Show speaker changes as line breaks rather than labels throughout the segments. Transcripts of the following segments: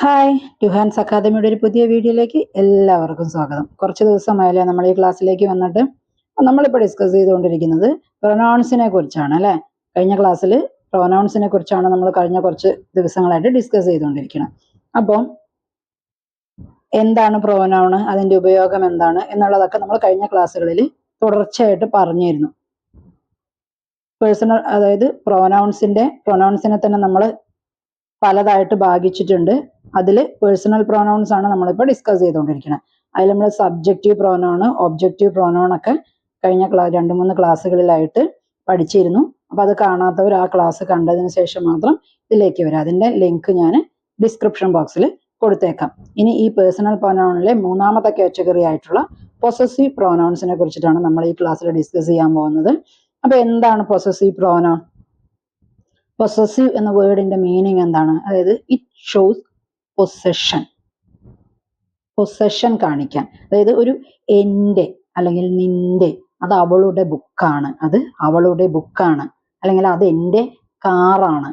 Hi ടുഹാൻസ് അക്കാദമിയുടെ ഒരു പുതിയ വീഡിയോയിലേക്ക് എല്ലാവർക്കും സ്വാഗതം. കുറച്ച് ദിവസമായാലേ നമ്മൾ ഈ ക്ലാസ്സിലേക്ക് വന്നിട്ട്? നമ്മളിപ്പോൾ ഡിസ്കസ് ചെയ്തുകൊണ്ടിരിക്കുന്നത് പ്രൊനൗൺസിനെ കുറിച്ചാണ് അല്ലേ? കഴിഞ്ഞ ക്ലാസ്സിൽ പ്രൊനൗൺസിനെ കുറിച്ചാണ് നമ്മൾ കഴിഞ്ഞ കുറച്ച് ദിവസങ്ങളായിട്ട് ഡിസ്കസ് ചെയ്തുകൊണ്ടിരിക്കുന്നത് അപ്പം എന്താണ് പ്രോനൗണ് അതിന്റെ ഉപയോഗം എന്താണ്? എന്നുള്ളതൊക്കെ നമ്മൾ കഴിഞ്ഞ ക്ലാസ്സുകളിൽ തുടർച്ചയായിട്ട് പറഞ്ഞിരുന്നു. പേഴ്സണൽ അതായത് പ്രൊനൗൺസിന്റെ പ്രൊനൗൺസിനെ തന്നെ നമ്മൾ പലതായിട്ട് ഭാഗിച്ചിട്ടുണ്ട്. അതിൽ പേഴ്സണൽ പ്രോനൗൺസ് ആണ് നമ്മളിപ്പോൾ ഡിസ്കസ് ചെയ്തുകൊണ്ടിരിക്കുന്നത് അതിൽ നമ്മൾ സബ്ജക്റ്റീവ് പ്രോനൗൺ ഒബ്ജക്റ്റീവ് പ്രോനൗൺ ഒക്കെ കഴിഞ്ഞ ക്ലാ രണ്ട് മൂന്ന് ക്ലാസ്സുകളിലായിട്ട് പഠിച്ചിരുന്നു. അപ്പോൾ അത് കാണാത്തവർ ആ ക്ലാസ് കണ്ടതിന് ശേഷം മാത്രം ഇതിലേക്ക് വരാം. അതിന്റെ ലിങ്ക് ഞാൻ ഡിസ്ക്രിപ്ഷൻ ബോക്സിൽ കൊടുത്തേക്കാം. ഇനി ഈ പേഴ്സണൽ പ്രോനൗണിലെ മൂന്നാമത്തെ കാറ്റഗറി ആയിട്ടുള്ള പൊസസീവ് പ്രോനൗൺസിനെ കുറിച്ചിട്ടാണ് നമ്മൾ ഈ ക്ലാസ്സിൽ ഡിസ്കസ് ചെയ്യാൻ പോകുന്നത്. അപ്പോൾ എന്താണ് പൊസസീവ് പ്രോനൗൺ പൊസസീവ് എന്ന വേർഡിന്റെ മീനിങ് എന്താണ്? അതായത് ഇറ്റ് ഷോസ് പൊസഷൻ പൊസഷൻ കാണിക്കാൻ. അതായത് ഒരു എന്റെ അല്ലെങ്കിൽ നിന്റെ അത് അവളുടെ ബുക്കാണ് അത് അവളുടെ ബുക്കാണ് അല്ലെങ്കിൽ അത് എന്റെ കാറാണ്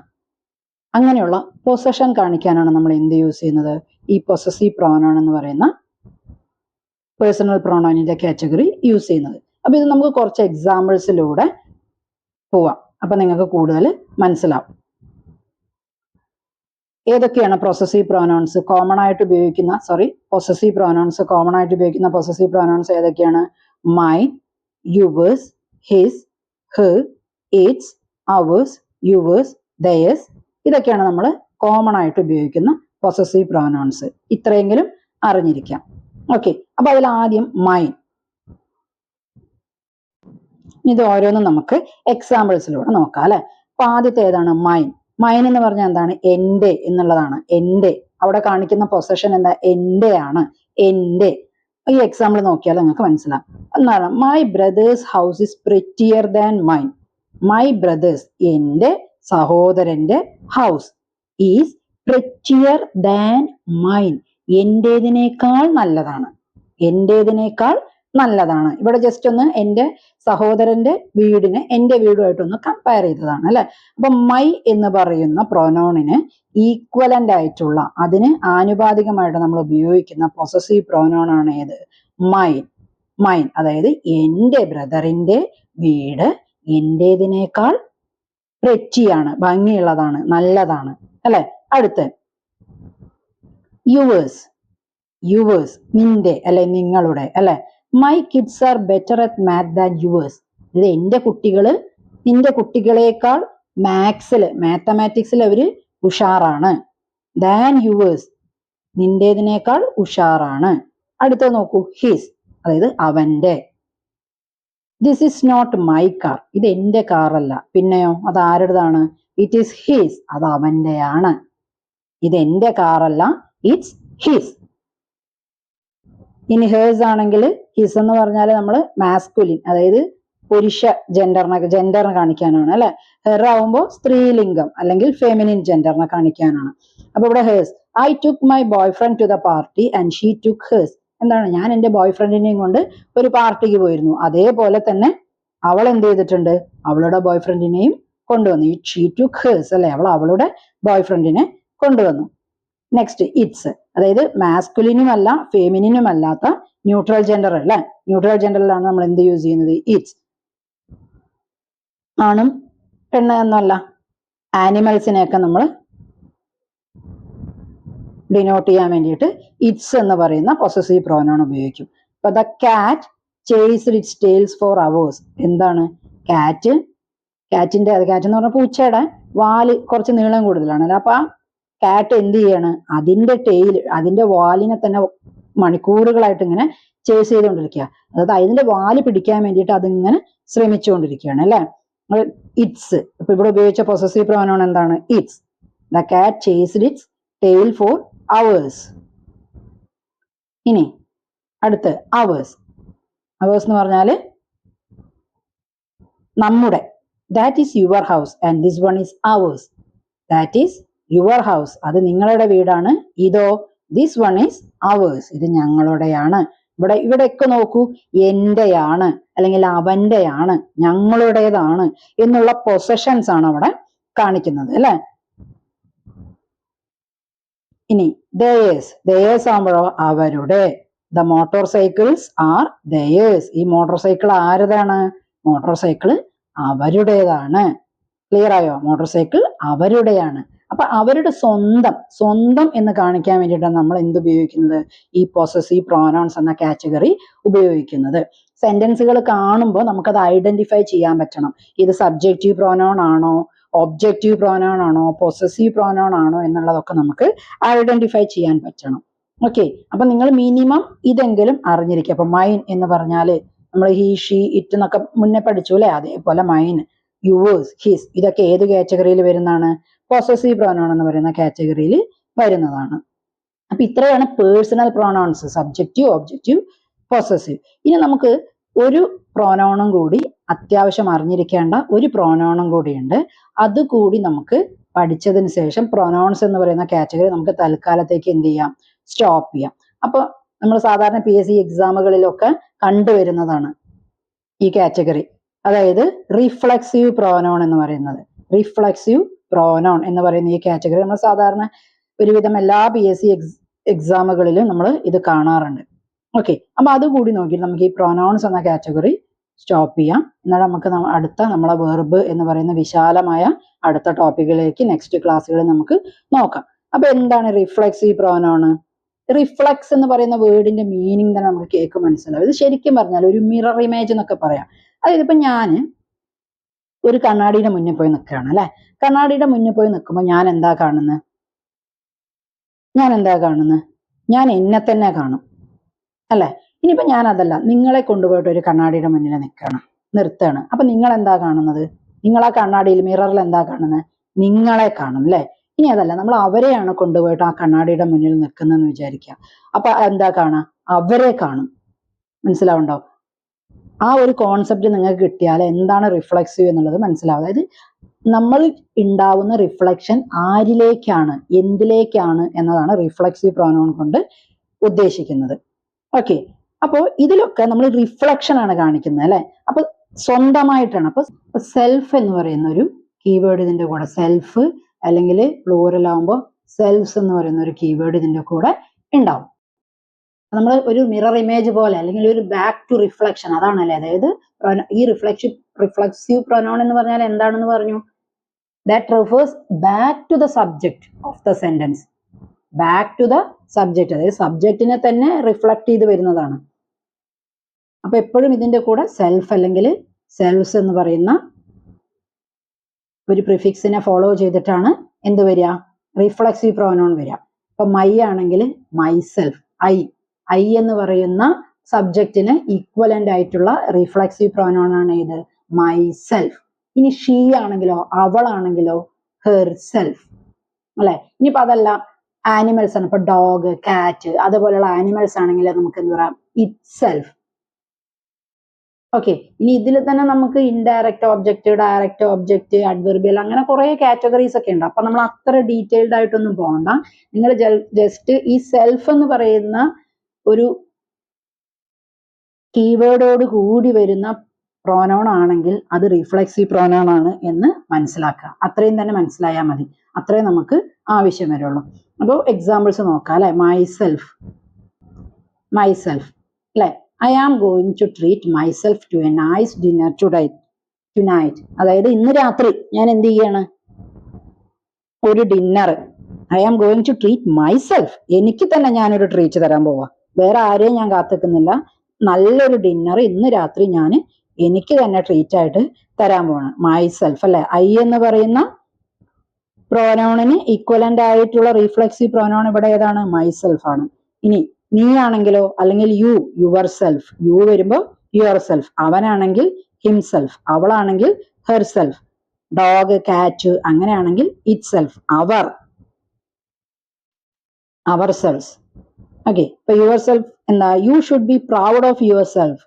അങ്ങനെയുള്ള പൊസഷൻ കാണിക്കാനാണ് നമ്മൾ എന്ത് യൂസ് ചെയ്യുന്നത്? ഈ പൊസസീവ് പ്രോനോൺ എന്ന് പറയുന്ന പേഴ്സണൽ പ്രോണോണിന്റെ കാറ്റഗറി യൂസ് ചെയ്യുന്നത്. അപ്പൊ ഇത് നമുക്ക് കുറച്ച് എക്സാമ്പിൾസിലൂടെ പോവാം. അപ്പൊ നിങ്ങൾക്ക് കൂടുതൽ മനസ്സിലാവും. ഏതൊക്കെയാണ് പ്രൊസസീവ് പ്രോനൗൺസ് കോമൺ ആയിട്ട് ഉപയോഗിക്കുന്ന സോറി പൊസസീവ് പ്രോനൗൺസ് കോമൺ ആയിട്ട് ഉപയോഗിക്കുന്ന പൊസസീവ് പ്രോനൗൺസ് ഏതൊക്കെയാണ്? മൈ യുവേഴ്സ് ഹിസ് ഹ് ഇറ്റ്സ് അവേഴ്സ് യുവേഴ്സ് ദയേഴ്സ് ഇതൊക്കെയാണ് നമ്മൾ കോമൺ ആയിട്ട് ഉപയോഗിക്കുന്ന പൊസസീവ് പ്രോനൗൺസ് ഇത്രയെങ്കിലും അറിഞ്ഞിരിക്കാം. ഓക്കെ അപ്പൊ അതിൽ ആദ്യം മൈൻ ഇത് ഓരോന്നും നമുക്ക് എക്സാമ്പിൾസിലൂടെ നോക്കാം അല്ലെ? അപ്പൊ ആദ്യത്തെ ഏതാണ്? മൈൻ മൈൻ എന്ന് പറഞ്ഞാൽ എന്താണ്? എന്റെ എന്നുള്ളതാണ്. എന്റെ അവിടെ കാണിക്കുന്ന പൊസഷൻ എന്താ? എന്റെ ആണ് എന്റെ ഈ എക്സാമ്പിൾ നോക്കിയാൽ നിങ്ങൾക്ക് മനസ്സിലാവും എന്താണ് my brother's house is prettier than mine my brother's എന്റെ സഹോദരന്റെ house is prettier than mine എന്റേതിനേക്കാൾ നല്ലതാണ്. എന്റേതിനേക്കാൾ നല്ലതാണ്. ഇവിടെ ജസ്റ്റ് ഒന്ന് എന്റെ സഹോദരന്റെ വീടിനെ എന്റെ വീടുമായിട്ടൊന്ന് കമ്പയർ ചെയ്തതാണ് അല്ലെ? അപ്പൊ മൈ എന്ന് പറയുന്ന പ്രൊനോണിന് ഈക്വലന്റ് ആയിട്ടുള്ള അതിന് ആനുപാതികമായിട്ട് നമ്മൾ ഉപയോഗിക്കുന്ന പൊസസീവ് പ്രോനോൺ ആണ് ഏത്? മൈൻ മൈൻ അതായത് എന്റെ ബ്രദറിന്റെ വീട് എന്റേതിനേക്കാൾ റെച്ചിയാണ് ഭംഗിയുള്ളതാണ് നല്ലതാണ്. അല്ലെ? അടുത്ത്. യുവേഴ്സ് യുവേഴ്സ് നിന്റെ അല്ലെ നിങ്ങളുടെ അല്ലെ? My kids are better at math than yours ഇത് എന്റെ കുട്ടികൾ നിന്റെ കുട്ടികളെക്കാൾ മാത്സിൽ മാത്തമാറ്റിക്സിൽ അവർ ഉഷാറാണ്. ദാൻ യുവേഴ്സ് നിന്റേതിനേക്കാൾ ഉഷാറാണ്. അടുത്ത നോക്കൂ ഹിസ് അതായത് അവന്റെ this is not my car ഇത് എന്റെ കാറല്ല പിന്നെയോ അത് ആരുടേതാണ്? ഇറ്റ് ഈസ് ഹിസ് അത് അവന്റെയാണ് ഇത് എന്റെ കാറല്ല ഇറ്റ്സ് ഹിസ് ഇനി ഹേഴ്സ് ആണെങ്കിൽ ഹിസ് എന്ന് പറഞ്ഞാൽ നമ്മൾ മാസ്കുലിൻ അതായത് പുരുഷ ജെൻഡറിനെ ജെൻഡറിനെ കാണിക്കാനാണ് അല്ലെ? ഹെർ ആവുമ്പോൾ സ്ത്രീലിംഗം അല്ലെങ്കിൽ ഫെമിനിൻ ജെൻഡറിനെ കാണിക്കാനാണ്. അപ്പൊ ഇവിടെ hers I took my boyfriend to the party and she took hers എന്താണ്? ഞാൻ എന്റെ ബോയ് ഫ്രണ്ടിനെയും കൊണ്ട് ഒരു പാർട്ടിക്ക് പോയിരുന്നു. അതേപോലെ തന്നെ അവൾ എന്ത് ചെയ്തിട്ടുണ്ട്? അവളുടെ ബോയ് ഫ്രണ്ടിനെയും കൊണ്ടുവന്നു. ഷീ ടുക്ക് ഹേഴ്സ് അല്ലെ? അവൾ അവളുടെ ബോയ് ഫ്രണ്ടിനെ കൊണ്ടുവന്നു. നെക്സ്റ്റ് ഇറ്റ്സ് അതായത് മാസ്കുലിനും അല്ല ഫെമിനിനും അല്ലാത്ത ന്യൂട്രൽ ജെൻഡർ അല്ലേ ന്യൂട്രൽ ജെൻഡറിലാണ് നമ്മൾ എന്ത് യൂസ് ചെയ്യുന്നത്? ഇറ്റ്സ് ആണും പെണ്ണ് എന്നല്ല ആനിമൽസിനെയൊക്കെ നമ്മൾ ഡിനോട്ട് ചെയ്യാൻ വേണ്ടിയിട്ട് ഇറ്റ്സ് എന്ന് പറയുന്ന പൊസസീവ് പ്രോനോൺ ഉപയോഗിക്കും. അപ്പൊ the cat chase its tails for hours എന്താണ്? കാറ്റ് കാറ്റിന്റെ കാറ്റ് എന്ന് പറഞ്ഞാൽ പൂച്ചയുടെ വാൽ കുറച്ച് നീളം കൂടുതലാണ്. അപ്പൊ ആ കാറ്റ് എന്ത് ചെയ്യാണ്? അതിന്റെ ടെയിൽ അതിന്റെ വാലിനെ തന്നെ മണിക്കൂറുകളായിട്ട് ഇങ്ങനെ ചേസ് ചെയ്തുകൊണ്ടിരിക്കുക. അതായത് അതിന്റെ വാൽ പിടിക്കാൻ വേണ്ടിയിട്ട് അതിങ്ങനെ ശ്രമിച്ചുകൊണ്ടിരിക്കുകയാണ് അല്ലെ? ഇറ്റ്സ് ഇപ്പൊ ഇവിടെ ഉപയോഗിച്ച പൊസസീവ് പ്രവണമാണ് എന്താണ്? It's the cat chased its tail for hours ഇനി അടുത്ത് അവേഴ്സ് അവേഴ്സ് എന്ന് പറഞ്ഞാൽ നമ്മുടെ. That is your house and this one is ours that is your house അത് നിങ്ങളുടെ വീടാണ്. ഇതോ ദിസ് വൺ ഈസ് അവേഴ്സ് ഇത് ഞങ്ങളുടെയാണ്. ഇവിടെ ഇവിടെയൊക്കെ നോക്കൂ. എന്റെയാണ്. അല്ലെങ്കിൽ അവന്റെയാണ്. ഞങ്ങളുടേതാണ് എന്നുള്ള പൊസഷൻസ് ആണ് അവിടെ കാണിക്കുന്നത് അല്ലെ? ഇനി ദയേഴ്സ് ദയേഴ്സ് ആകുമ്പോഴോ അവരുടെ. The motorcycles are theirs ഈ മോട്ടോർ സൈക്കിൾ ആരതാണ് മോട്ടോർ സൈക്കിൾ അവരുടേതാണ്. ക്ലിയർ ആയോ? മോട്ടോർ സൈക്കിൾ അവരുടെയാണ്. അപ്പൊ അവരുടെ സ്വന്തം സ്വന്തം എന്ന് കാണിക്കാൻ വേണ്ടിയിട്ടാണ് നമ്മൾ എന്ത് ഉപയോഗിക്കുന്നത്? ഈ പൊസസീവ് പ്രോനൗൺസ് എന്ന കാറ്റഗറി ഉപയോഗിക്കുന്നത്. സെന്റൻസുകൾ കാണുമ്പോൾ നമുക്കത് ഐഡന്റിഫൈ ചെയ്യാൻ പറ്റണം. ഇത് സബ്ജക്റ്റീവ് പ്രോനൗൺ ആണോ ഒബ്ജക്റ്റീവ് പ്രോനൗൺ ആണോ പൊസസീവ് പ്രോനൗൺ ആണോ എന്നുള്ളതൊക്കെ നമുക്ക് ഐഡന്റിഫൈ ചെയ്യാൻ പറ്റണം. ഓക്കെ അപ്പൊ നിങ്ങൾ മിനിമം ഇതെങ്കിലും അറിഞ്ഞിരിക്കുക. അപ്പൊ മൈൻ എന്ന് പറഞ്ഞാൽ നമ്മൾ ഹി ഷീ ഇറ്റ് എന്നൊക്കെ മുന്നേ പഠിച്ചു അല്ലേ? അതേപോലെ മൈൻ യുവേഴ്സ് ഹിസ് ഇതൊക്കെ ഏത് കാറ്റഗറിയിൽ വരുന്നതാണ്? പൊസസീവ് പ്രോനോൺ എന്ന് പറയുന്ന കാറ്റഗറിയിൽ വരുന്നതാണ്. അപ്പൊ ഇത്രയാണ് personal pronouns subjective objective possessive ഇനി നമുക്ക് ഒരു പ്രോനൗണും കൂടി അത്യാവശ്യം അറിഞ്ഞിരിക്കേണ്ട ഒരു പ്രോനൗണും കൂടിയുണ്ട്. അതുകൂടി നമുക്ക് പഠിച്ചതിന് ശേഷം പ്രൊനൗൺസ് എന്ന് പറയുന്ന കാറ്റഗറി നമുക്ക് തൽക്കാലത്തേക്ക് എന്ത് ചെയ്യാം? സ്റ്റോപ്പ് ചെയ്യാം. അപ്പൊ നമ്മൾ സാധാരണ പി എസ് സി എക്സാമുകളിലൊക്കെ കണ്ടുവരുന്നതാണ് ഈ കാറ്റഗറി അതായത് റിഫ്ലക്സീവ് പ്രോനോൺ എന്ന് പറയുന്നത്. റിഫ്ലക്സീവ് പ്രോനൗൺ എന്ന് പറയുന്ന ഈ കാറ്റഗറി നമ്മൾ സാധാരണ ഒരുവിധം എല്ലാ പി എസ് സി എക്സാമുകളിലും നമ്മൾ ഇത് കാണാറുണ്ട്. ഓക്കെ അപ്പൊ അതുകൂടി നോക്കി നമുക്ക് ഈ പ്രൊനൗൺസ് എന്ന കാറ്റഗറി സ്റ്റോപ്പ് ചെയ്യാം. എന്നാൽ നമുക്ക് അടുത്ത നമ്മളെ വെർബ് എന്ന് പറയുന്ന വിശാലമായ അടുത്ത ടോപ്പിക്കിലേക്ക് നെക്സ്റ്റ് ക്ലാസ്സുകളിൽ നമുക്ക് നോക്കാം. അപ്പൊ എന്താണ് റിഫ്ലക്സ് ഈ പ്രോനോണ് റിഫ്ലക്സ് എന്ന് പറയുന്ന വേർഡിന്റെ മീനിങ് തന്നെ നമുക്ക് കേക്ക് മനസ്സിലാവും. ഇത് ശരിക്കും പറഞ്ഞാൽ ഒരു മിറർ ഇമേജ് എന്നൊക്കെ പറയാം. അതായത് ഇപ്പൊ ഞാൻ ഒരു കണ്ണാടിയുടെ മുന്നിൽ പോയി നിൽക്കുകയാണ് അല്ലെ? കണ്ണാടിയുടെ മുന്നിൽ പോയി നിൽക്കുമ്പോൾ ഞാൻ എന്താ കാണുന്നത് ഞാൻ എന്താ കാണുന്നത് ഞാൻ എന്നെ തന്നെ കാണും അല്ലെ? ഇനിയിപ്പോ ഞാൻ അതല്ല നിങ്ങളെ കൊണ്ടുപോയിട്ട് ഒരു കണ്ണാടിയുടെ മുന്നിൽ നിൽക്കണം നിർത്തുകയാണ്. അപ്പൊ നിങ്ങൾ എന്താ കാണുന്നത്? നിങ്ങൾ ആ കണ്ണാടിയിൽ മിററിൽ എന്താ കാണുന്നത് നിങ്ങളെ കാണും അല്ലെ? ഇനി അതല്ല നമ്മൾ അവരെയാണ് കൊണ്ടുപോയിട്ട് ആ കണ്ണാടിയുടെ മുന്നിൽ നിൽക്കുന്നതെന്ന് വിചാരിക്കുക. അപ്പൊ എന്താ കാണാ? അവരെ കാണും. മനസ്സിലാവുണ്ടോ ആ ഒരു കോൺസെപ്റ്റ് നിങ്ങൾക്ക് കിട്ടിയാൽ എന്താണ് റിഫ്ലക്സീവ് എന്നുള്ളത് മനസ്സിലാവും അതായത് നമ്മൾ ഉണ്ടാവുന്ന റിഫ്ലക്ഷൻ ആരിലേക്കാണ് എന്തിലേക്കാണ് എന്നതാണ് റിഫ്ലക്സീവ് പ്രോനോൺ കൊണ്ട് ഉദ്ദേശിക്കുന്നത്. ഓക്കെ അപ്പോൾ ഇതിലൊക്കെ നമ്മൾ റിഫ്ലക്ഷൻ ആണ് കാണിക്കുന്നത് അല്ലെ? അപ്പൊ സ്വന്തമായിട്ടാണ്. അപ്പൊ സെൽഫ് എന്ന് പറയുന്ന ഒരു കീവേഡ് ഇതിന്റെ കൂടെ സെൽഫ് അല്ലെങ്കിൽ പ്ലൂറൽ ആകുമ്പോൾ സെൽഫ്സ് എന്ന് പറയുന്ന ഒരു കീവേഡ് ഇതിന്റെ കൂടെ ഉണ്ടാവും. നമ്മൾ ഒരു മിറർ ഇമേജ് പോലെ അല്ലെങ്കിൽ ഒരു ബാക്ക് ടു റിഫ്ലക്ഷൻ അതാണല്ലേ? അതായത് ഈ റിഫ്ലക്ഷൻ റിഫ്ലക്സീവ് പ്രൊനൗൺ എന്ന് പറഞ്ഞാൽ എന്താണെന്ന് പറഞ്ഞു? That refers back to the subject of the sentence back to the subject അതായത് സബ്ജക്റ്റിനെ തന്നെ റിഫ്ലക്ട് ചെയ്ത് വരുന്നതാണ്. അപ്പൊ എപ്പോഴും ഇതിന്റെ കൂടെ സെൽഫ് അല്ലെങ്കിൽ സെൽഫ്സ് എന്ന് പറയുന്ന ഒരു പ്രിഫിക്സിനെ ഫോളോ ചെയ്തിട്ടാണ് എന്ത് വരിക? റിഫ്ലക്സീവ് പ്രോനോൺ വരിക. അപ്പൊ മൈ ആണെങ്കിൽ മൈ സെൽഫ് ഐ ഐ എന്ന് പറയുന്ന സബ്ജക്റ്റിന് ഈക്വലന്റ് ആയിട്ടുള്ള റിഫ്ലക്സീവ് പ്രോനോൺ ആണ് ഇത്. മൈ സെൽഫ് ഇനി ഷീ ആണെങ്കിലോ അവളാണെങ്കിലോ ഹെർ സെൽഫ് അല്ലെ? ഇനിയിപ്പോ അതല്ല ആനിമൽസ് ആണ്. ഇപ്പൊ ഡോഗ് കാറ്റ് അതുപോലെയുള്ള ആനിമൽസ് ആണെങ്കിൽ നമുക്ക് എന്ത് പറയാം? ഇറ്റ് സെൽഫ് ഓക്കെ ഇനി ഇതിൽ തന്നെ നമുക്ക് indirect object direct object adverbial അങ്ങനെ കുറെ കാറ്റഗറീസ് ഒക്കെ ഉണ്ട്. അപ്പൊ നമ്മൾ അത്ര ഡീറ്റെയിൽഡ് ആയിട്ടൊന്നും പോകണ്ട നിങ്ങൾ ജസ്റ്റ് ഈ സെൽഫ് എന്ന് പറയുന്ന ഒരു കീവേഡോട് കൂടി വരുന്ന പ്രോനോൺ ആണെങ്കിൽ അത് റിഫ്ലക്സീവ് പ്രോനോൺ ആണ് എന്ന് മനസ്സിലാക്കുക. അത്രയും തന്നെ മനസ്സിലായാൽ മതി. അത്രേ നമുക്ക് ആവശ്യം വരുള്ളൂ. അപ്പോൾ എക്സാമ്പിൾസ് നോക്കാം അല്ലെ? മൈ സെൽഫ് മൈ സെൽഫ് അല്ലെ? I am going to treat myself to a nice dinner to diet tonight അതായത് ഇന്ന് രാത്രി ഞാൻ എന്ത് ചെയ്യാണ്? ഒരു dinner I am going to treat myself എനിക്ക് തന്നെ ഞാനൊരു ട്രീറ്റ് തരാൻ പോവാ. വേറെ ആരെയും ഞാൻ കാത്തിക്കുന്നില്ല. നല്ലൊരു ഡിന്നർ ഇന്ന് രാത്രി ഞാൻ എനിക്ക് തന്നെ ട്രീറ്റ് ആയിട്ട് തരാൻ പോവാണ്. മൈ സെൽഫ് അല്ലെ? ഐ എന്ന് പറയുന്ന പ്രോനോണിന് ഈക്വലന്റ് ആയിട്ടുള്ള റീഫ്ലക്സി പ്രോനോൺ ഇവിടെ ഏതാണ്? മൈ സെൽഫ് ആണ്. ഇനി നീ ആണെങ്കിലോ അല്ലെങ്കിൽ യു യുവർ സെൽഫ് യു വരുമ്പോ യുവർ സെൽഫ് അവനാണെങ്കിൽ ഹിംസെൽഫ് അവളാണെങ്കിൽ ഹെർ സെൽഫ് ഡോഗ് കാറ്റ് അങ്ങനെയാണെങ്കിൽ ഇറ്റ് സെൽഫ് അവർ അവർ സെൽഫ് ഓക്കെ ഇപ്പൊ യുവർ സെൽഫ് എന്താ you should be proud of yourself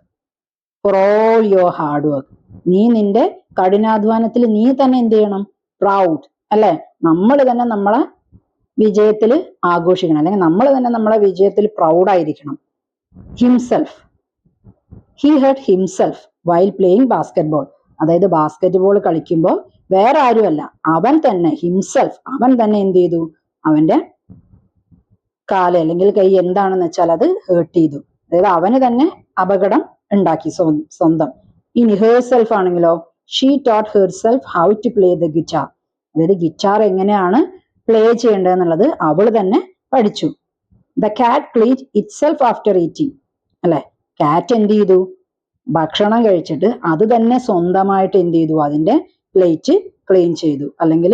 for all your hard work നീ നിന്റെ കഠിനാധ്വാനത്തിൽ നീ തന്നെ എന്ത് ചെയ്യണം? പ്രൗഡ് അല്ലെ? നമ്മൾ തന്നെ നമ്മളെ വിജയത്തിൽ ആഘോഷിക്കണം. അല്ലെങ്കിൽ നമ്മൾ തന്നെ നമ്മളെ വിജയത്തിൽ പ്രൗഡായിരിക്കണം himself he hurt himself while playing basketball അതായത് ബാസ്കറ്റ് ബോൾ കളിക്കുമ്പോൾ വേറെ ആരുമല്ല. അവൻ തന്നെ ഹിംസെൽഫ് അവൻ തന്നെ എന്ത് ചെയ്തു? അവന്റെ കാൽ അല്ലെങ്കിൽ കൈ എന്താണെന്ന് വെച്ചാൽ അത് ഹേർട്ട് ചെയ്തു. അതായത് അവന് തന്നെ അപകടം ഉണ്ടാക്കി സ്വന്തം. ഇനി ഹേർ സെൽഫ് ആണെങ്കിലോ she taught herself how to play the guitar അതായത് ഗിറ്റാർ എങ്ങനെയാണ് പ്ലേ ചെയ്യേണ്ടത് എന്നുള്ളത് അവൾ തന്നെ പഠിച്ചു. The cat cleaned itself after eating അല്ലെ? കാറ്റ് എന്ത് ചെയ്തു? ഭക്ഷണം കഴിച്ചിട്ട് അത് തന്നെ സ്വന്തമായിട്ട് എന്ത് ചെയ്തു? അതിന്റെ പ്ലേറ്റ് ക്ലീൻ ചെയ്തു. അല്ലെങ്കിൽ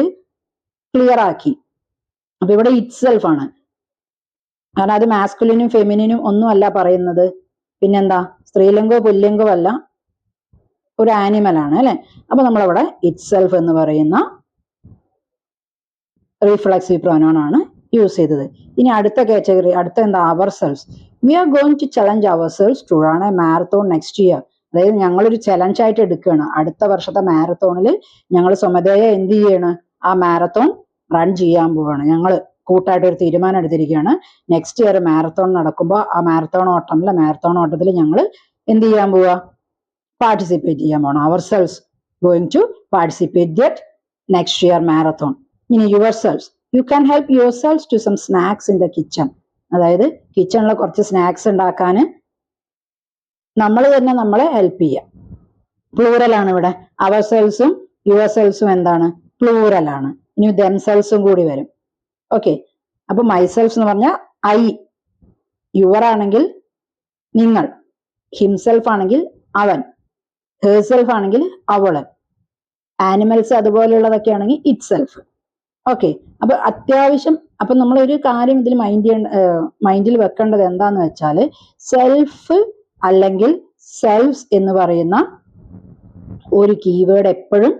ക്ലിയർ ആക്കി. അപ്പൊ ഇവിടെ ഇറ്റ് സെൽഫ് ആണ്. കാരണം അത് മാസ്കുലിനും ഫെമിനിനും ഒന്നും അല്ല പറയുന്നത്. പിന്നെന്താ? സ്ത്രീലിംഗോ പുല്ലിംഗോ അല്ല. ഒരു ആനിമൽ ആണ് അല്ലെ? അപ്പൊ നമ്മളവിടെ ഇറ്റ് സെൽഫ് എന്ന് പറയുന്ന റീഫ്ലക്സീവ് പ്രോനോൺ ആണ് യൂസ് ചെയ്തത്. ഇനി അടുത്ത കാറ്റഗറി അടുത്ത എന്താ? Ourselves we are going to challenge ourselves to run a marathon next year അതായത് ഞങ്ങളൊരു ചലഞ്ച് ആയിട്ട് എടുക്കുകയാണ്. അടുത്ത വർഷത്തെ മാരത്തോണിൽ ഞങ്ങൾ സ്വമതയെ എന്ത് ചെയ്യാണ്? ആ മാരത്തോൺ റൺ ചെയ്യാൻ പോവാണ് ഞങ്ങൾ കൂട്ടായിട്ട് ഒരു തീരുമാനം എടുത്തിരിക്കുകയാണ്. നെക്സ്റ്റ് ഇയർ മാരത്തോൺ നടക്കുമ്പോൾ ആ മാരത്തോൺ ഓട്ടം അല്ല മാരത്തോൺ ഓട്ടത്തിൽ ഞങ്ങൾ എന്ത് ചെയ്യാൻ പോവാ? പാർട്ടിസിപ്പേറ്റ് ചെയ്യാൻ പോകണം ourselves going to participate that next year marathon ഇനി yourselves you can help yourselves to some snacks in the kitchen അതായത് കിച്ചണിൽ കുറച്ച് സ്നാക്സ് ഉണ്ടാക്കാൻ നമ്മൾ തന്നെ നമ്മളെ ഹെൽപ്പ് ചെയ്യാം. പ്ലൂറൽ ആണ് ഇവിടെ. അവർ സെൽസും യുവർ സെൽസും എന്താണ്? പ്ലൂറൽ ആണ്. ഇനി ദെം സെൽസും കൂടി വരും. ഓക്കെ അപ്പൊ മൈസെൽഫ് എന്ന് പറഞ്ഞാൽ ഐ യുവർ ആണെങ്കിൽ നിങ്ങൾ. ഹിംസെൽഫ് ആണെങ്കിൽ അവൻ. ഹേഴ്സെൽഫ് ആണെങ്കിൽ അവൾ. ആനിമൽസ് അതുപോലെയുള്ളതൊക്കെ ആണെങ്കിൽ ഇറ്റ് സെൽഫ് ഓക്കെ അപ്പൊ അത്യാവശ്യം അപ്പൊ നമ്മൾ ഒരു കാര്യം ഇതിൽ മൈൻഡ് മൈൻഡിൽ വെക്കേണ്ടത് എന്താന്ന് വെച്ചാൽ സെൽഫ് അല്ലെങ്കിൽ സെൽഫ്സ് എന്ന് പറയുന്ന ഒരു കീവേഡ് എപ്പോഴും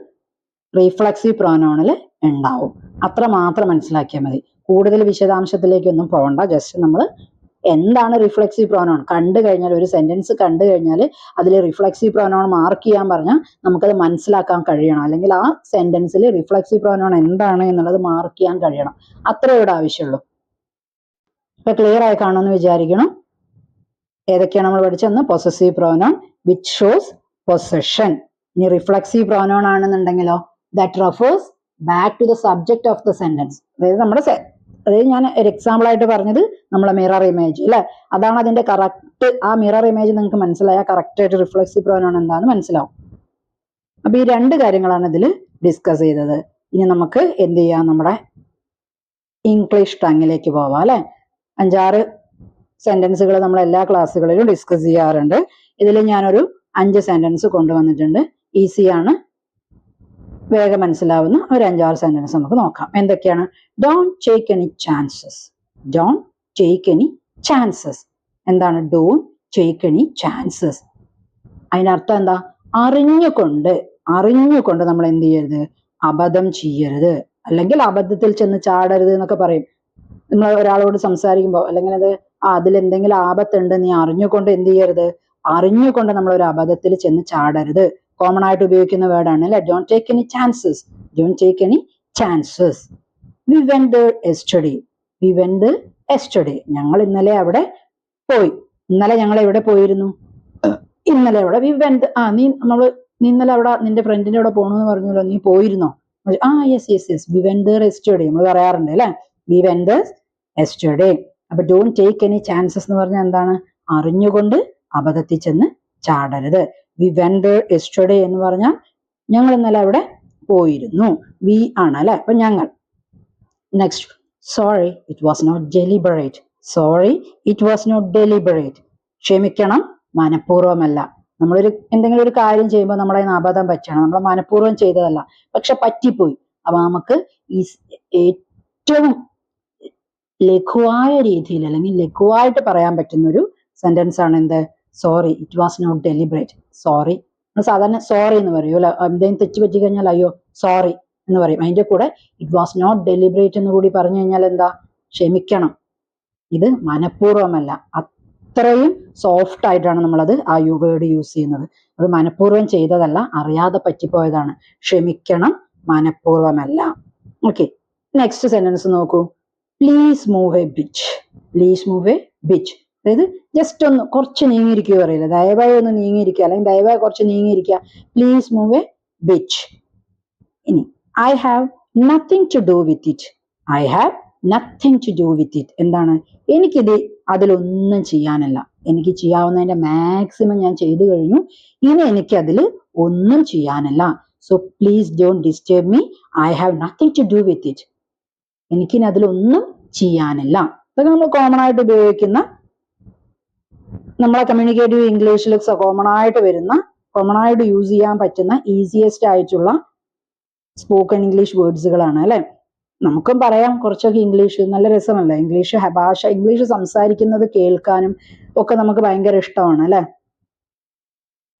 റീഫ്ലക്സീവ് പ്രോനോണിൽ ഉണ്ടാവും. അത്ര മാത്രം മനസ്സിലാക്കിയാൽ മതി. കൂടുതൽ വിശദാംശത്തിലേക്കൊന്നും പോകണ്ട. ജസ്റ്റ് നമ്മൾ എന്താണ് റിഫ്ലക്സീവ് പ്രോനോൺ കണ്ടു കഴിഞ്ഞാൽ ഒരു സെന്റൻസ് കണ്ടു കഴിഞ്ഞാൽ അതിൽ റിഫ്ലക്സീവ് പ്രോനോൺ മാർക്ക് ചെയ്യാൻ പറഞ്ഞാൽ നമുക്കത് മനസ്സിലാക്കാൻ കഴിയണം. അല്ലെങ്കിൽ ആ സെന്റൻസിൽ റിഫ്ലക്സീവ് പ്രോനോൺ എന്താണ് എന്നുള്ളത് മാർക്ക് ചെയ്യാൻ കഴിയണം. അത്രേ ഇവിടെ ആവശ്യമുള്ളൂ. ഇപ്പൊ ക്ലിയർ ആയി കാണുമെന്ന് വിചാരിക്കണം. ഏതൊക്കെയാണ് നമ്മൾ പഠിച്ചതെന്ന്? Possessive pronoun which shows possession ഇനി reflexive pronoun ആണെന്നുണ്ടെങ്കിലോ? That refers back to the subject of the sentence അതായത് നമ്മുടെ അതായത് ഞാൻ ഒരു എക്സാമ്പിൾ ആയിട്ട് പറഞ്ഞത് നമ്മളെ മിറർ ഇമേജ് അല്ലെ അതാണ് അതിന്റെ കറക്റ്റ് ആ മിറർ ഇമേജ് നിങ്ങൾക്ക് മനസ്സിലായ കറക്റ്റ് ആയിട്ട് റിഫ്ലക്സീവ് പ്രോനാണ് എന്താണെന്ന് മനസ്സിലാവും. അപ്പൊ ഈ രണ്ട് കാര്യങ്ങളാണ് ഇതിൽ ഡിസ്കസ് ചെയ്തത്. ഇനി നമുക്ക് എന്ത് ചെയ്യാം? നമ്മുടെ ഇംഗ്ലീഷ് ടങ്ങിലേക്ക് പോവാം അല്ലെ? അഞ്ചാറ് സെന്റൻസുകൾ നമ്മൾ എല്ലാ ക്ലാസ്സുകളിലും ഡിസ്കസ് ചെയ്യാറുണ്ട്. ഇതിൽ ഞാനൊരു അഞ്ച് സെന്റൻസ് കൊണ്ടുവന്നിട്ടുണ്ട്. ഈസിയാണ് വേഗം മനസ്സിലാവുന്ന ഒരു അഞ്ചാറ് സെന്റൻസ് നമുക്ക് നോക്കാം. എന്തൊക്കെയാണ്? Don't take any chances don't take any chances എന്താണ്? ഡോണ്ട് ടേക്ക് എനി ചാൻസസ് അതിനർത്ഥം എന്താ? അറിഞ്ഞുകൊണ്ട് അറിഞ്ഞുകൊണ്ട് നമ്മൾ എന്ത് ചെയ്യരുത്? അബദ്ധം ചെയ്യരുത്. അല്ലെങ്കിൽ അബദ്ധത്തിൽ ചെന്ന് ചാടരുത് എന്നൊക്കെ പറയും. നമ്മൾ ഒരാളോട് സംസാരിക്കുമ്പോൾ അല്ലെങ്കിൽ അത് അതിൽ എന്തെങ്കിലും ആപത്തുണ്ട് നീ അറിഞ്ഞുകൊണ്ട് എന്ത് ചെയ്യരുത്? അറിഞ്ഞുകൊണ്ട് നമ്മൾ ഒരു അബദ്ധത്തിൽ ചെന്ന് ചാടരുത്. കോമൺ ആയിട്ട് ഉപയോഗിക്കുന്ന വേർഡാണ് അല്ലെ? Don't take any chances don't take any chances we went yesterday we went yesterday ഞങ്ങൾ ഇന്നലെ അവിടെ പോയി. ഇന്നലെ ഞങ്ങൾ എവിടെ പോയിരുന്നു? ഇന്നലെ അവിടെ വി വെൻഡ് ആ നീ നമ്മൾ നീ ഇന്നലെ അവിടെ നിന്റെ ഫ്രണ്ടിന്റെ അവിടെ പോകണമെന്ന് പറഞ്ഞല്ലോ. നീ പോയിരുന്നോ? ആ yes yes yes we went yesterday നമ്മൾ പറയാറുണ്ട് അല്ലെ? വി വെൻഡ് എസ്റ്റഡി അപ്പൊ ഡോണ്ട് ടേക്ക് എനി ചാൻസസ് എന്ന് പറഞ്ഞാൽ എന്താണ്? അറിഞ്ഞുകൊണ്ട് അബദ്ധത്തിൽ ചെന്ന് ചാടരുത്. വി വെൻഡ് എസ്റ്റഡേ എന്ന് പറഞ്ഞാൽ ഞങ്ങൾ ഇന്നലെ അവിടെ പോയിരുന്നു. വി ആണ് അല്ലെ? അപ്പൊ ഞങ്ങൾ. Next sorry it was not deliberate sorry it was not deliberate ക്ഷമിക്കണം മനഃപൂർവമല്ല. നമ്മളൊരു എന്തെങ്കിലും ഒരു കാര്യം ചെയ്യുമ്പോൾ നമ്മളെ അബദ്ധം പറ്റണം നമ്മൾ മനഃപൂർവം ചെയ്തതല്ല. പക്ഷെ പറ്റിപ്പോയി. അപ്പൊ നമുക്ക് ഈ ഏറ്റവും ലഘുവായ രീതിയിൽ അല്ലെങ്കിൽ ലഘുവായിട്ട് പറയാൻ പറ്റുന്ന ഒരു സെന്റൻസ് ആണ് എന്ത്? Sorry it was not deliberate sorry സാധാരണ സോറി എന്ന് പറയും. അല്ല? എന്തെങ്കിലും തെറ്റ് പറ്റി കഴിഞ്ഞാൽ അയ്യോ സോറി എന്ന് പറയും. അതിന്റെ കൂടെ ഇറ്റ് വാസ് നോട്ട് ഡെലിബറേറ്റ് എന്ന് കൂടി പറഞ്ഞു കഴിഞ്ഞാൽ എന്താ? ക്ഷമിക്കണം. ഇത് മനഃപൂർവമല്ല. അത്രയും സോഫ്റ്റ് ആയിട്ടാണ് നമ്മളത് ആ യു വേർഡ് യൂസ് ചെയ്യുന്നത്. അത് മനഃപൂർവം ചെയ്തതല്ല അറിയാതെ പറ്റിപ്പോയതാണ്. ക്ഷമിക്കണം മനഃപൂർവമല്ല. ഓക്കെ നെക്സ്റ്റ് സെന്റൻസ് നോക്കൂ. Please move a bit please move a bit അതായത് ജസ്റ്റ് ഒന്ന് കുറച്ച് നീങ്ങിയിരിക്കുക പറയില്ല ദയവായി ഒന്ന് നീങ്ങിയിരിക്കുക. അല്ലെങ്കിൽ ദയവായി കുറച്ച് നീങ്ങിയിരിക്കുക. പ്ലീസ് മൂവ് എ ബിച്ച് ഇനി I have nothing to do with it I have nothing to do with it എന്താണ്? എനിക്കിത് അതിലൊന്നും ചെയ്യാനല്ല. എനിക്ക് ചെയ്യാവുന്നതിന്റെ മാക്സിമം ഞാൻ ചെയ്തു കഴിഞ്ഞു. ഇനി എനിക്ക് അതിൽ ഒന്നും ചെയ്യാനല്ല. So please don't disturb me I have nothing to do with it എനിക്കിനി അതിലൊന്നും ചെയ്യാനില്ല. ഇതൊക്കെ നമ്മൾ കോമൺ ആയിട്ട് ഉപയോഗിക്കുന്ന നമ്മളെ കമ്മ്യൂണിക്കേറ്റീവ് ഇംഗ്ലീഷിൽ കോമൺ ആയിട്ട് വരുന്ന കോമൺ ആയിട്ട് യൂസ് ചെയ്യാൻ പറ്റുന്ന ഈസിയസ്റ്റ് ആയിട്ടുള്ള സ്പോക്കൺ ഇംഗ്ലീഷ് വേർഡ്സുകളാണ് അല്ലെ? നമുക്കും പറയാം കുറച്ചൊക്കെ ഇംഗ്ലീഷ് നല്ല രസമല്ലേ? ഇംഗ്ലീഷ് ഭാഷ ഇംഗ്ലീഷ് സംസാരിക്കുന്നത് കേൾക്കാനും ഒക്കെ നമുക്ക് ഭയങ്കര ഇഷ്ടമാണ് അല്ലെ?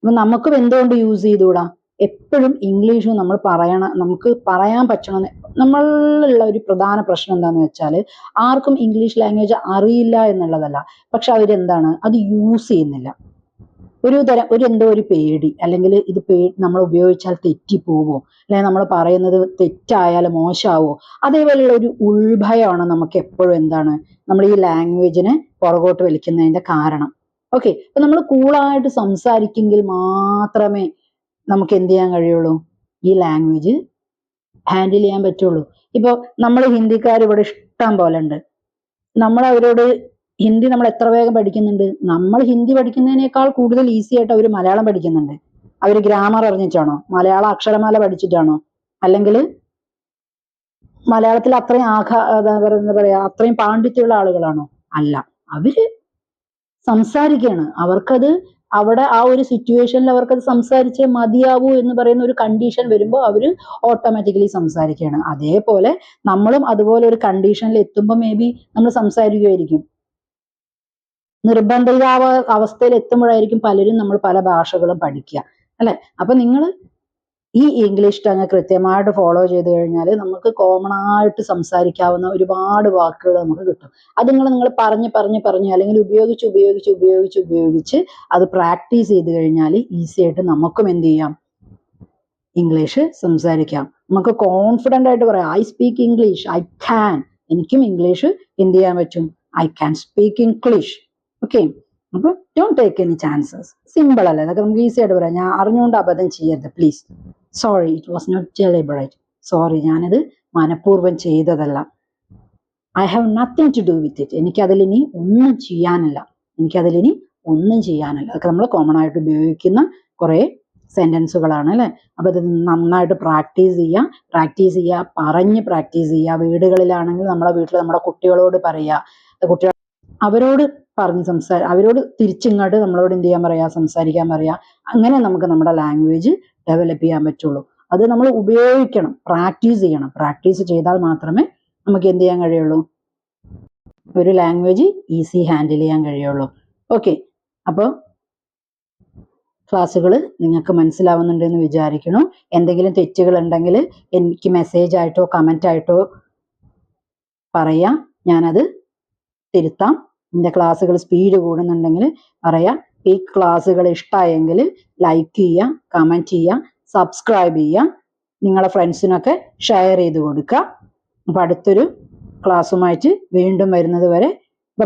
അപ്പൊ നമുക്കും എന്തുകൊണ്ട് യൂസ് ചെയ്തുകൂടാ? എപ്പോഴും ഇംഗ്ലീഷ് നമ്മൾ പറയണം നമുക്ക് പറയാൻ പറ്റണം നമ്മളിലുള്ള ഒരു പ്രധാന പ്രശ്നം എന്താന്ന് വെച്ചാൽ ആർക്കും ഇംഗ്ലീഷ് ലാംഗ്വേജ് അറിയില്ല എന്നുള്ളതല്ല. പക്ഷെ അവരെന്താണ്? അത് യൂസ് ചെയ്യുന്നില്ല. ഒരു തരം ഒരു എന്തോ ഒരു പേടി അല്ലെങ്കിൽ ഇത് പേ നമ്മൾ ഉപയോഗിച്ചാൽ തെറ്റിപ്പോവോ? അല്ലെങ്കിൽ നമ്മൾ പറയുന്നത് തെറ്റായാൽ മോശമാവോ അതേപോലെയുള്ള ഒരു ഉൾഭയമാണ് നമുക്ക് എപ്പോഴും എന്താണ്? നമ്മൾ ഈ ലാംഗ്വേജിനെ പുറകോട്ട് വലിക്കുന്നതിന്റെ കാരണം. ഓക്കെ അപ്പൊ നമ്മൾ കൂളായിട്ട് സംസാരിക്കെങ്കിൽ മാത്രമേ നമുക്ക് എന്ത് ചെയ്യാൻ കഴിയുള്ളൂ? ഈ ലാംഗ്വേജ് ഹാൻഡിൽ ചെയ്യാൻ പറ്റുള്ളൂ. ഇപ്പോൾ നമ്മൾ ഹിന്ദിക്കാർ ഇവിടെ ഇഷ്ടം പോലെ ഉണ്ട്. നമ്മൾ അവരോട് ഹിന്ദി നമ്മൾ എത്ര വേഗം പഠിക്കുന്നുണ്ട്? നമ്മൾ ഹിന്ദി പഠിക്കുന്നതിനേക്കാൾ കൂടുതൽ ഈസി ആയിട്ട് അവർ മലയാളം പഠിക്കുന്നുണ്ട്. അവർ ഗ്രാമർ അറിഞ്ഞിട്ടാണോ? മലയാള അക്ഷരമാല പഠിച്ചിട്ടാണോ? അല്ലെങ്കിൽ മലയാളത്തിൽ അത്രയും ആഘാ എന്താ പറയാ അത്രയും പാണ്ഡിത്യമുള്ള ആളുകളാണോ? അല്ല. അവർ സംസാരിക്കുകയാണ് അവർക്കത് അവിടെ ആ ഒരു സിറ്റുവേഷനിൽ അവർക്കത് സംസാരിച്ചേ മതിയാവൂ എന്ന് പറയുന്ന ഒരു കണ്ടീഷൻ വരുമ്പോൾ അവർ ഓട്ടോമാറ്റിക്കലി സംസാരിക്കുകയാണ്. അതേപോലെ നമ്മളും അതുപോലെ ഒരു കണ്ടീഷനിൽ എത്തുമ്പോൾ മേ ബി നമ്മൾ സംസാരിക്കുമായിരിക്കും നിർബന്ധിതാവ അവസ്ഥയിൽ എത്തുമ്പോഴായിരിക്കും പലരും നമ്മൾ പല ഭാഷകളും പഠിക്കുക. അല്ലെ? അപ്പൊ നിങ്ങൾ ഈ ഇംഗ്ലീഷ് ടങ് കൃത്യമായിട്ട് ഫോളോ ചെയ്ത് കഴിഞ്ഞാൽ നമുക്ക് കോമൺ ആയിട്ട് സംസാരിക്കാവുന്ന ഒരുപാട് വാക്കുകൾ നമുക്ക് കിട്ടും. അത് നിങ്ങൾ നിങ്ങൾ പറഞ്ഞ് പറഞ്ഞ് പറഞ്ഞ് അല്ലെങ്കിൽ ഉപയോഗിച്ച് ഉപയോഗിച്ച് ഉപയോഗിച്ച് ഉപയോഗിച്ച് അത് പ്രാക്ടീസ് ചെയ്ത് കഴിഞ്ഞാൽ ഈസി ആയിട്ട് നമുക്കും എന്ത് ചെയ്യാം? ഇംഗ്ലീഷ് സംസാരിക്കാം. നമുക്ക് കോൺഫിഡന്റ് ആയിട്ട് പറയാം. I speak English I can എനിക്കും ഇംഗ്ലീഷ് എന്ത് ചെയ്യാൻ പറ്റും? I can speak English okay അപ്പൊ don't take any chances simple അല്ലേ. അതൊക്കെ നമുക്ക് ഈസി ആയിട്ട് പറയാം. ഞാൻ അറിഞ്ഞുകൊണ്ട് അബദ്ധം ചെയ്യരുത്. Please sorry it was not deliberate sorry ഞാനത് മനഃപൂർവം ചെയ്തതല്ല. I have nothing to do with it എനിക്ക് ഇനി ഒന്നും ചെയ്യാനില്ല. എനിക്കതിലിനി ഒന്നും ചെയ്യാനില്ല. അതൊക്കെ നമ്മൾ കോമൺ ആയിട്ട് ഉപയോഗിക്കുന്ന കുറേ സെന്റൻസുകളാണ് അല്ലേ? അപ്പം ഇത് നന്നായിട്ട് പ്രാക്ടീസ് ചെയ്യുക പ്രാക്ടീസ് ചെയ്യുക പറഞ്ഞ് പ്രാക്ടീസ് ചെയ്യുക വീടുകളിലാണെങ്കിൽ നമ്മളെ വീട്ടിൽ നമ്മുടെ കുട്ടികളോട് പറയുക കുട്ടികൾ അവരോട് പറഞ്ഞ് സംസാര അവരോട് തിരിച്ചിങ്ങോട്ട് നമ്മളോട് എന്ത് ചെയ്യാൻ പറയുക സംസാരിക്കാൻ പറയുക അങ്ങനെ നമുക്ക് നമ്മുടെ ലാംഗ്വേജ് ഡെവലപ്പ് ചെയ്യാൻ പറ്റുള്ളൂ. അത് നമ്മൾ ഉപയോഗിക്കണം പ്രാക്ടീസ് ചെയ്യണം. പ്രാക്ടീസ് ചെയ്താൽ മാത്രമേ നമുക്ക് എന്ത് ചെയ്യാൻ കഴിയുള്ളൂ? ഒരു ലാംഗ്വേജ് ഈസി ഹാൻഡിൽ ചെയ്യാൻ കഴിയുള്ളൂ. ഓക്കെ അപ്പോൾ ക്ലാസ്സുകൾ നിങ്ങൾക്ക് മനസ്സിലാവുന്നുണ്ടെന്ന് വിചാരിക്കുന്നു. എന്തെങ്കിലും തെറ്റുകൾ ഉണ്ടെങ്കിൽ എനിക്ക് മെസ്സേജ് ആയിട്ടോ കമന്റ് ആയിട്ടോ പറയാം. ഞാനത് തിരുത്താം. എന്റെ ക്ലാസ്സുകൾ സ്പീഡ് കൂടുന്നുണ്ടെങ്കിൽ പറയാം. ഈ ക്ലാസ്സുകൾ ഇഷ്ടമായെങ്കിൽ ലൈക്ക് ചെയ്യുക കമന്റ് ചെയ്യുക സബ്സ്ക്രൈബ് ചെയ്യുക നിങ്ങളെ ഫ്രണ്ട്സിനൊക്കെ ഷെയർ ചെയ്ത് കൊടുക്കുക. അപ്പം അടുത്തൊരു ക്ലാസ്സുമായിട്ട് വീണ്ടും വരുന്നത് വരെ. ബൈ